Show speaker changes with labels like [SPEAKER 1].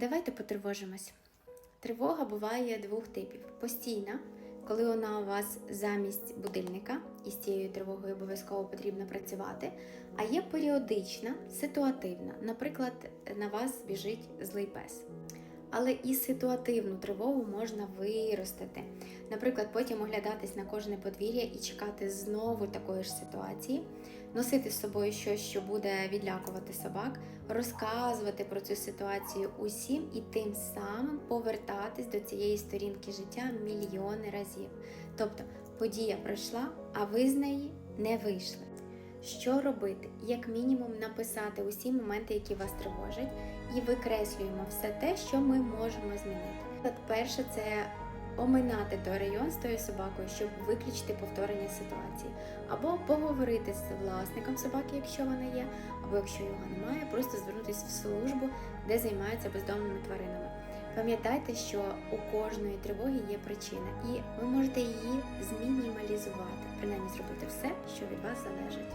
[SPEAKER 1] Давайте потривожимось. Тривога буває двох типів: постійна, коли вона у вас замість будильника, і з цією тривогою обов'язково потрібно працювати. А є періодична, ситуативна. Наприклад, на вас біжить злий пес. Але і ситуативну тривогу можна виростити. Наприклад, потім оглядатись на кожне подвір'я і чекати знову такої ж ситуації, носити з собою щось, що буде відлякувати собак, розказувати про цю ситуацію усім і тим самим повертатись до цієї сторінки життя мільйони разів. Тобто подія пройшла, а ви з неї не вийшли. Що робити? Як мінімум написати усі моменти, які вас тривожать, і викреслюємо все те, що ми можемо змінити. От перше, це оминати той район з тою собакою, щоб виключити повторення ситуації, або поговорити з власником собаки, якщо вона є, або якщо його немає, просто звернутися в службу, де займаються бездомними тваринами. Пам'ятайте, що у кожної тривоги є причина, і ви можете її змінімалізувати, принаймні зробити все, що від вас залежить.